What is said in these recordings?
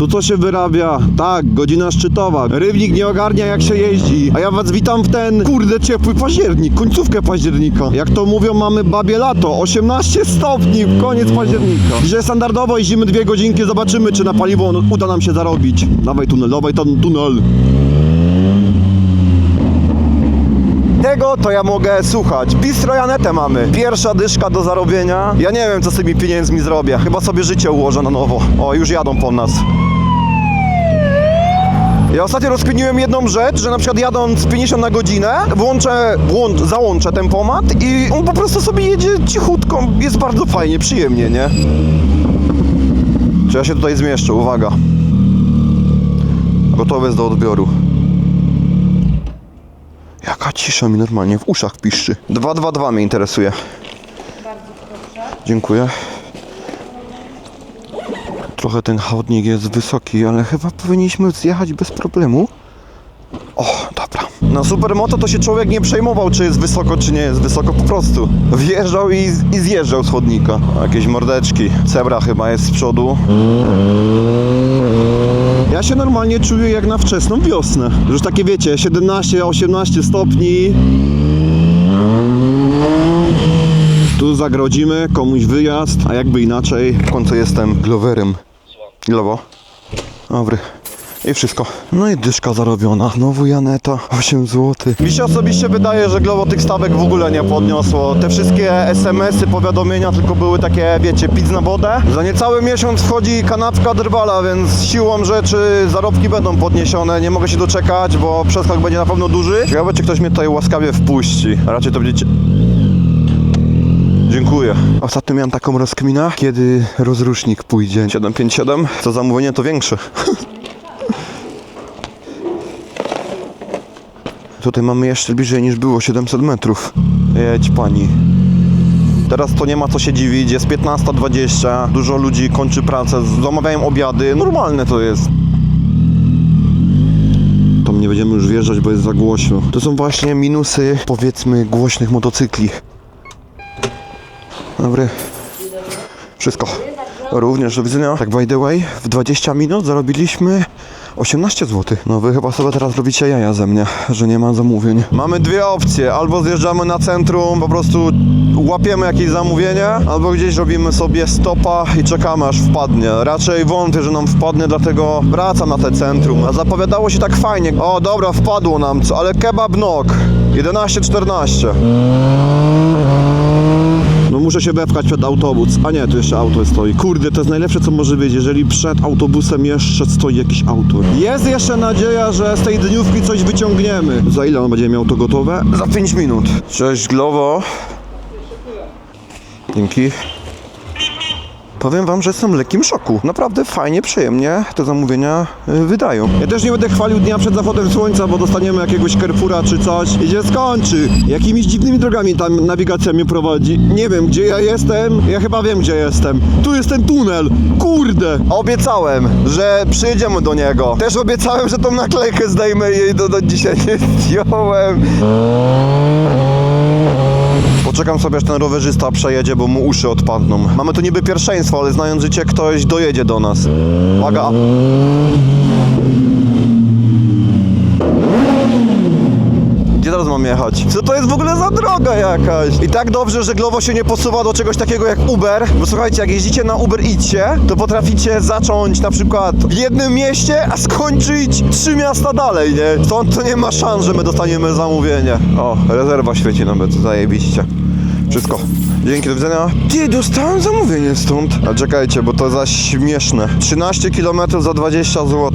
Tu co się wyrabia? Tak, godzina szczytowa. Rybnik nie ogarnia jak się jeździ. A ja was witam w ten, kurde, ciepły październik, końcówkę października. Jak to mówią, mamy babie lato. 18 stopni, koniec października. Dzisiaj standardowo jeździmy dwie godzinki, zobaczymy czy na paliwo uda nam się zarobić. Dawaj tunel, dawaj ten tunel. Tego to ja mogę słuchać. Bistro Janetę mamy. Pierwsza dyszka do zarobienia. Ja nie wiem, co z tymi pieniędzmi zrobię. Chyba sobie życie ułożę na nowo. O, już jadą po nas. Ja ostatnio rozkminiłem jedną rzecz, że na przykład jadąc 50 na godzinę, włączę, włącz, załączę tempomat i on po prostu sobie jedzie cichutko. Jest bardzo fajnie, przyjemnie, nie? Czy ja się tutaj zmieszczę? Uwaga. Gotowy jest do odbioru. Jaka cisza mi normalnie w uszach piszczy. 222 mnie interesuje. Bardzo proszę. Dziękuję. Trochę ten chodnik jest wysoki, ale chyba powinniśmy zjechać bez problemu. O, dobra. Na supermoto to się człowiek nie przejmował, czy jest wysoko, czy nie jest wysoko, po prostu. Wjeżdżał i, i zjeżdżał z chodnika. Jakieś mordeczki. Cebra chyba jest z przodu. Ja się normalnie czuję jak na wczesną wiosnę. Już takie wiecie, 17-18 stopni. Tu zagrodzimy komuś wyjazd, a jakby inaczej. W końcu jestem glowerem. Glowo. Dobry. I wszystko. No i dyszka zarobiona. Znowu Janeta, 8 zł. Mi się osobiście wydaje, że Glowo tych stawek w ogóle nie podniosło. Te wszystkie SMS-y, powiadomienia tylko były takie, wiecie, pizz na wodę. Za niecały miesiąc wchodzi kanapka drwala, więc siłą rzeczy zarobki będą podniesione. Nie mogę się doczekać, bo przeskok będzie na pewno duży. Ciekawe, czy ktoś mnie tutaj łaskawie wpuści. Raczej to będziecie... Dziękuję. Ostatnio miałem taką rozkminę, kiedy rozrusznik pójdzie 757, to zamówienie to większe. Tutaj mamy jeszcze bliżej niż było 700 metrów. Jedź pani. Teraz to nie ma co się dziwić, jest 15.20, dużo ludzi kończy pracę, zamawiają obiady, normalne to jest. Tam nie będziemy już wjeżdżać, bo jest za głośno. To są właśnie minusy, powiedzmy, głośnych motocykli. Dobry. Wszystko. Również do widzenia. Tak by the way, w 20 minut zarobiliśmy 18 zł. No wy chyba sobie teraz robicie jaja ze mnie, że nie ma zamówień. Mamy dwie opcje. Albo zjeżdżamy na centrum, po prostu łapiemy jakieś zamówienie, albo gdzieś robimy sobie stopa i czekamy aż wpadnie. Raczej wątpię, że nam wpadnie, dlatego wracam na te centrum. A zapowiadało się tak fajnie. O dobra, wpadło nam, co, ale kebab nok. 11-14. Muszę się wepchać przed autobus. A nie, tu jeszcze auto stoi. Kurde, to jest najlepsze co może być, jeżeli przed autobusem jeszcze stoi jakiś auto. Jest jeszcze nadzieja, że z tej dniówki coś wyciągniemy. Za ile on będzie miał to gotowe? Za 5 minut. Cześć Glowo. Dzięki. Powiem wam, że jestem w lekkim szoku. Naprawdę fajnie, przyjemnie te zamówienia y, wydają. Ja też nie będę chwalił dnia przed zachodem słońca, bo dostaniemy jakiegoś Carrefoura czy coś i się skończy. Jakimiś dziwnymi drogami tam nawigacja mnie prowadzi. Nie wiem, gdzie ja jestem. Ja chyba wiem, gdzie jestem. Tu jest ten tunel. Kurde. Obiecałem, że przyjedziemy do niego. Też obiecałem, że tą naklejkę zdejmę i jej do, do dzisiaj nie zdjąłem. Poczekam sobie, aż ten rowerzysta przejedzie, bo mu uszy odpadną. Mamy tu niby pierwszeństwo, ale znając życie, ktoś dojedzie do nas. Uwaga. Gdzie teraz mam jechać? Co to jest w ogóle za droga jakaś? I tak dobrze, że Glovo się nie posuwa do czegoś takiego jak Uber, bo słuchajcie, jak jeździcie na Uber Idźcie, to potraficie zacząć na przykład w jednym mieście, a skończyć trzy miasta dalej, nie? Stąd to nie ma szans, że my dostaniemy zamówienie. O, rezerwa świeci nawet, zajebiście. Wszystko. Dzięki, do widzenia. Ty, dostałem zamówienie stąd. A czekajcie, bo to za śmieszne. 13 km za 20 zł.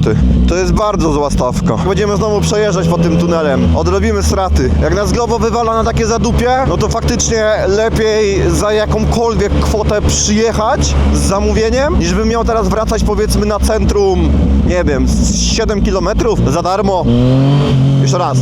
To jest bardzo zła stawka. Będziemy znowu przejeżdżać po tym tunelem. Odrobimy straty. Jak nas Globo wywala na takie zadupie, no to faktycznie lepiej za jakąkolwiek kwotę przyjechać z zamówieniem, niż bym miał teraz wracać powiedzmy na centrum, nie wiem, z 7 km za darmo. Jeszcze raz.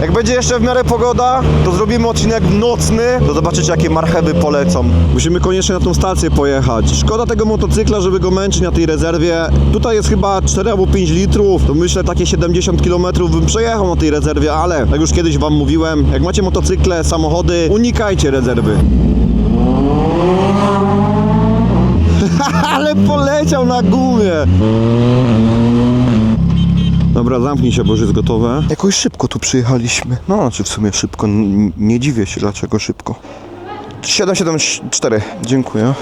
Jak będzie jeszcze w miarę pogoda, to zrobimy odcinek nocny, to zobaczycie jakie marchewy polecą. Musimy koniecznie na tą stację pojechać. Szkoda tego motocykla, żeby go męczyć na tej rezerwie. Tutaj jest chyba 4 albo 5 litrów, to myślę takie 70 km bym przejechał na tej rezerwie, ale jak już kiedyś wam mówiłem, jak macie motocykle, samochody, unikajcie rezerwy. Ale poleciał na gumie! Dobra, zamknij się, bo już jest gotowe. Jakoś szybko tu przyjechaliśmy. No, znaczy w sumie szybko. N- nie dziwię się, dlaczego szybko. 774. Dziękuję.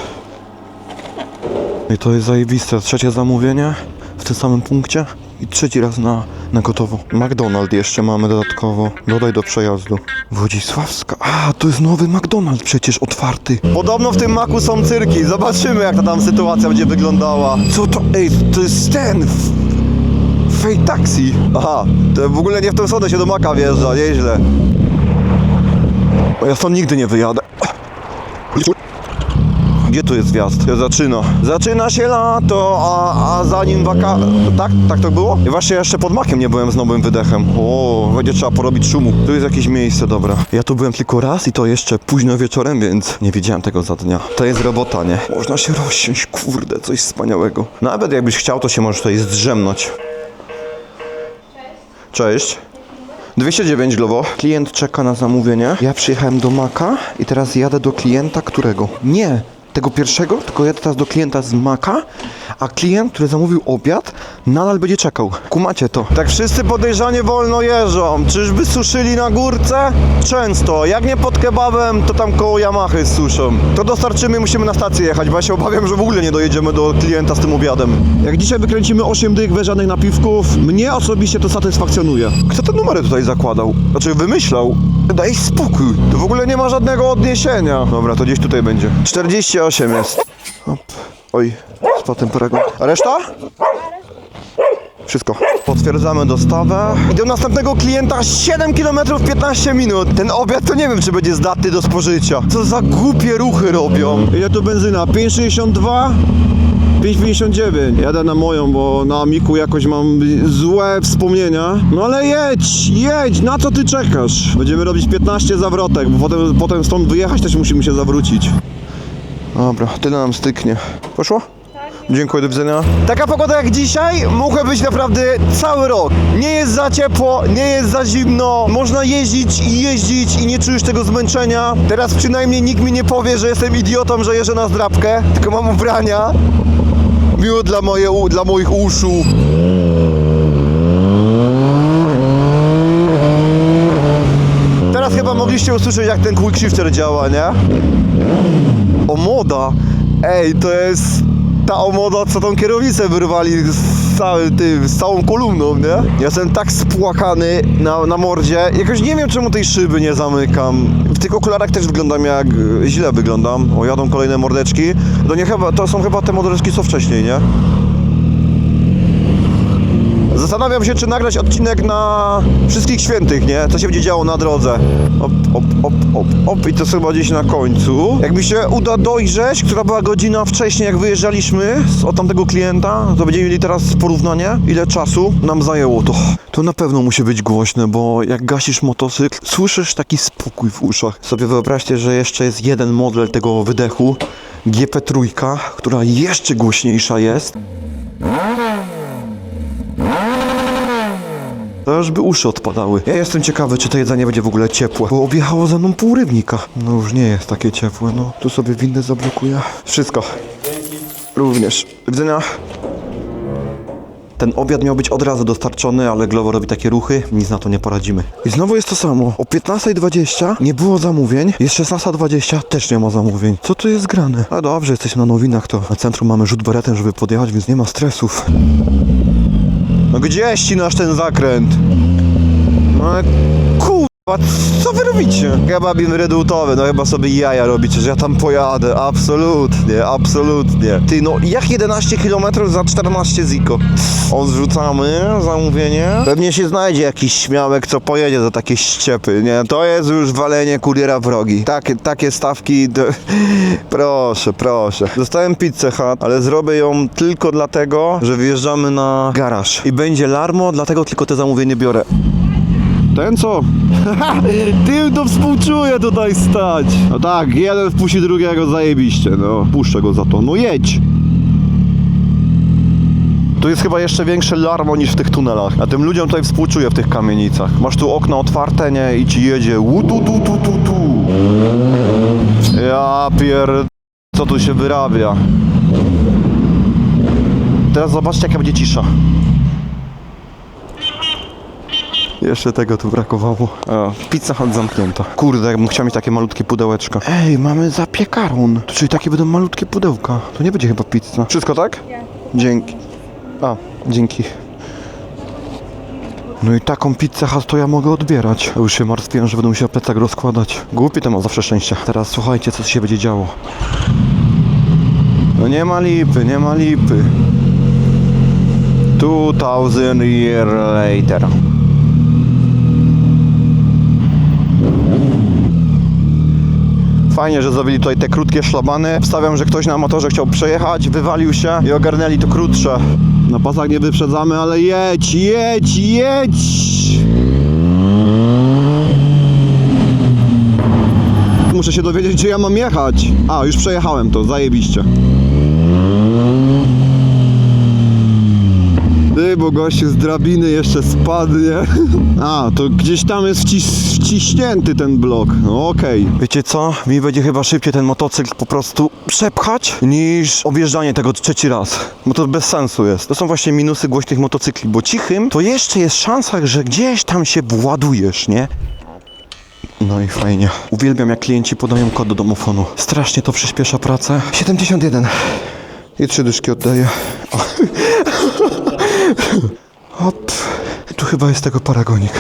I to jest zajebiste. Trzecie zamówienie w tym samym punkcie i trzeci raz na, na gotowo. McDonald's jeszcze mamy dodatkowo. Dodaj do przejazdu. Wodzisławska. A, to jest nowy McDonald's przecież otwarty. Podobno w tym maku są cyrki. Zobaczymy jak ta tam sytuacja będzie wyglądała. Co to? Ej, to jest ten... Fake taxi. Aha, to w ogóle nie w tę stronę się do maka wjeżdża, nieźle. Bo ja stąd nigdy nie wyjadę. Gdzie tu jest? Ja zaczyna. Zaczyna się lato, a, a zanim waka... Tak? Tak to było? I właśnie jeszcze pod makiem nie byłem z nowym wydechem. O, będzie trzeba porobić szumu. Tu jest jakieś miejsce, dobra. Ja tu byłem tylko raz i to jeszcze późno wieczorem, więc nie widziałem tego za dnia. To jest robota, nie? Można się rozsiąść, kurde, coś wspaniałego. Nawet jakbyś chciał, to się możesz tutaj zdrzemnąć. Cześć. 209 Glowo. Klient czeka na zamówienie. Ja przyjechałem do Maka i teraz jadę do klienta, którego? Nie, tego pierwszego, tylko jadę teraz do klienta z Maka, a klient, który zamówił obiad, nadal będzie czekał. Kumacie to. Tak wszyscy podejrzanie wolno jeżdżą. Czyżby suszyli na górce? Często. Jak nie pod kebabem, to tam koło Yamahy suszą. To dostarczymy, musimy na stację jechać, bo ja się obawiam, że w ogóle nie dojedziemy do klienta z tym obiadem. Jak dzisiaj wykręcimy 8 dych bez żadnych napiwków, mnie osobiście to satysfakcjonuje. Kto te numery tutaj zakładał? Znaczy wymyślał? Daj spokój. To w ogóle nie ma żadnego odniesienia. Dobra, to gdzieś tutaj będzie. 48 jest. Hop. Oj, spadł ten paragon. A reszta? Wszystko. Potwierdzamy dostawę. I do następnego klienta 7 km 15 minut. Ten obiad to nie wiem, czy będzie zdatny do spożycia. Co za głupie ruchy robią. Ile tu benzyna? 5,62? 5,59. Jadę na moją, bo na Amiku jakoś mam złe wspomnienia. No ale jedź, jedź, na co ty czekasz? Będziemy robić 15 zawrotek, bo potem, potem stąd wyjechać też musimy się zawrócić. Dobra, tyle nam styknie. Poszło? Dziękuję, do widzenia. Taka pogoda jak dzisiaj mogła być naprawdę cały rok. Nie jest za ciepło, nie jest za zimno, można jeździć i jeździć i nie czujesz tego zmęczenia. Teraz przynajmniej nikt mi nie powie, że jestem idiotą, że jeżdżę na zdrabkę, tylko mam ubrania. Dla, moje, dla moich uszu. Teraz chyba mogliście usłyszeć, jak ten quick shifter działa, nie? Omoda. Ej, to jest ta omoda, co tą kierownicę wyrwali z, całym tym, z całą kolumną, nie? Ja jestem tak spłakany na, na mordzie. Jakoś nie wiem, czemu tej szyby nie zamykam. W tych okularach też wyglądam jak... źle wyglądam. O, jadą kolejne mordeczki. To nie chyba, to są chyba te mordeczki, co wcześniej, nie? Zastanawiam się, czy nagrać odcinek na wszystkich świętych, nie? Co się będzie działo na drodze. Op, op, op, op, op. I to chyba gdzieś na końcu. Jak mi się uda dojrzeć, która była godzina wcześniej, jak wyjeżdżaliśmy od tamtego klienta, to będziemy mieli teraz porównanie, ile czasu nam zajęło to. To na pewno musi być głośne, bo jak gasisz motocykl, słyszysz taki spokój w uszach. Sobie wyobraźcie, że jeszcze jest jeden model tego wydechu, GP3, która jeszcze głośniejsza jest. Już by uszy odpadały. Ja jestem ciekawy, czy to jedzenie będzie w ogóle ciepłe, bo objechało ze mną pół rybnika. No już nie jest takie ciepłe, no. Tu sobie windę zablokuję. Wszystko. Również. Do widzenia. Ten obiad miał być od razu dostarczony, ale Glovo robi takie ruchy, nic na to nie poradzimy. I znowu jest to samo. O 15.20 nie było zamówień, jest 16.20, też nie ma zamówień. Co tu jest grane? A dobrze, jesteśmy na nowinach, to na centrum mamy rzut beretem, żeby podjechać, więc nie ma stresów. No gdzie ścinasz ten zakręt? No co wy robicie? Kebabin redutowy, no chyba sobie jaja robicie, że ja tam pojadę, absolutnie, absolutnie. Ty, no jak 11 km za 14 ziko? Odrzucamy zamówienie. Pewnie się znajdzie jakiś śmiałek, co pojedzie za takie ściepy, nie? To jest już walenie kuriera wrogi. Takie, takie stawki, to... proszę, proszę. Dostałem pizzę Hut, ale zrobię ją tylko dlatego, że wjeżdżamy na garaż. I będzie larmo, dlatego tylko te zamówienie biorę. Ten co? Tym to współczuję tutaj stać. No tak, jeden wpuści drugiego zajebiście, no. Puszczę go za to. No jedź. Tu jest chyba jeszcze większe larmo niż w tych tunelach. A tym ludziom tutaj współczuję w tych kamienicach. Masz tu okna otwarte, nie? I ci jedzie. Wu, tu, tu, tu, tu, tu. Ja pier... Co tu się wyrabia? teraz zobaczcie jaka będzie cisza. Jeszcze tego tu brakowało. O, pizza hut zamknięta. Kurde, jakbym chciał mieć takie malutkie pudełeczko. Ej, mamy zapiekarun. To czyli takie będą malutkie pudełka. To nie będzie chyba pizza. Wszystko tak? Nie. Dzięki. A, dzięki. No i taką pizzę hut to ja mogę odbierać. Już się martwiłem, że będę musiał plecak rozkładać. Głupi to ma zawsze szczęście. Teraz słuchajcie, co się będzie działo. No nie ma lipy, nie ma lipy. 2000 year later. Fajnie, że zrobili tutaj te krótkie szlabany. Wstawiam, że ktoś na motorze chciał przejechać, wywalił się i ogarnęli to krótsze. Na pasach nie wyprzedzamy, ale jedź, jedź, jedź! Muszę się dowiedzieć, gdzie ja mam jechać. A, już przejechałem to, zajebiście. Bo gościu z drabiny jeszcze spadnie. A, to gdzieś tam jest wciśnięty ten blok. No okej. Wiecie co? Mi będzie chyba szybciej ten motocykl po prostu przepchać niż objeżdżanie tego trzeci raz. Bo to bez sensu jest. To są właśnie minusy głośnych motocykli, bo cichym to jeszcze jest szansa, że gdzieś tam się władujesz, nie? No i fajnie. Uwielbiam jak klienci podają kod do domofonu. Strasznie to przyspiesza pracę. 71. I trzy dyszki oddaję. O. Hop. Tu chyba jest tego paragonik.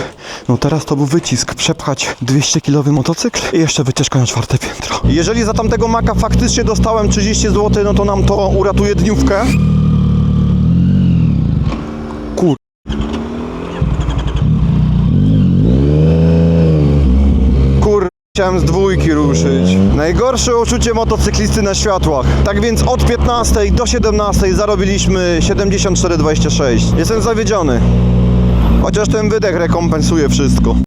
No teraz to był wycisk. Przepchać 200-kilowy motocykl i jeszcze wycieczka na czwarte piętro. Jeżeli za tamtego maka faktycznie dostałem 30 zł, no to nam to uratuje dniówkę. Chciałem z dwójki ruszyć. Najgorsze uczucie motocyklisty na światłach. Tak więc od 15 do 17 zarobiliśmy 74,26. Jestem zawiedziony. Chociaż ten wydech rekompensuje wszystko.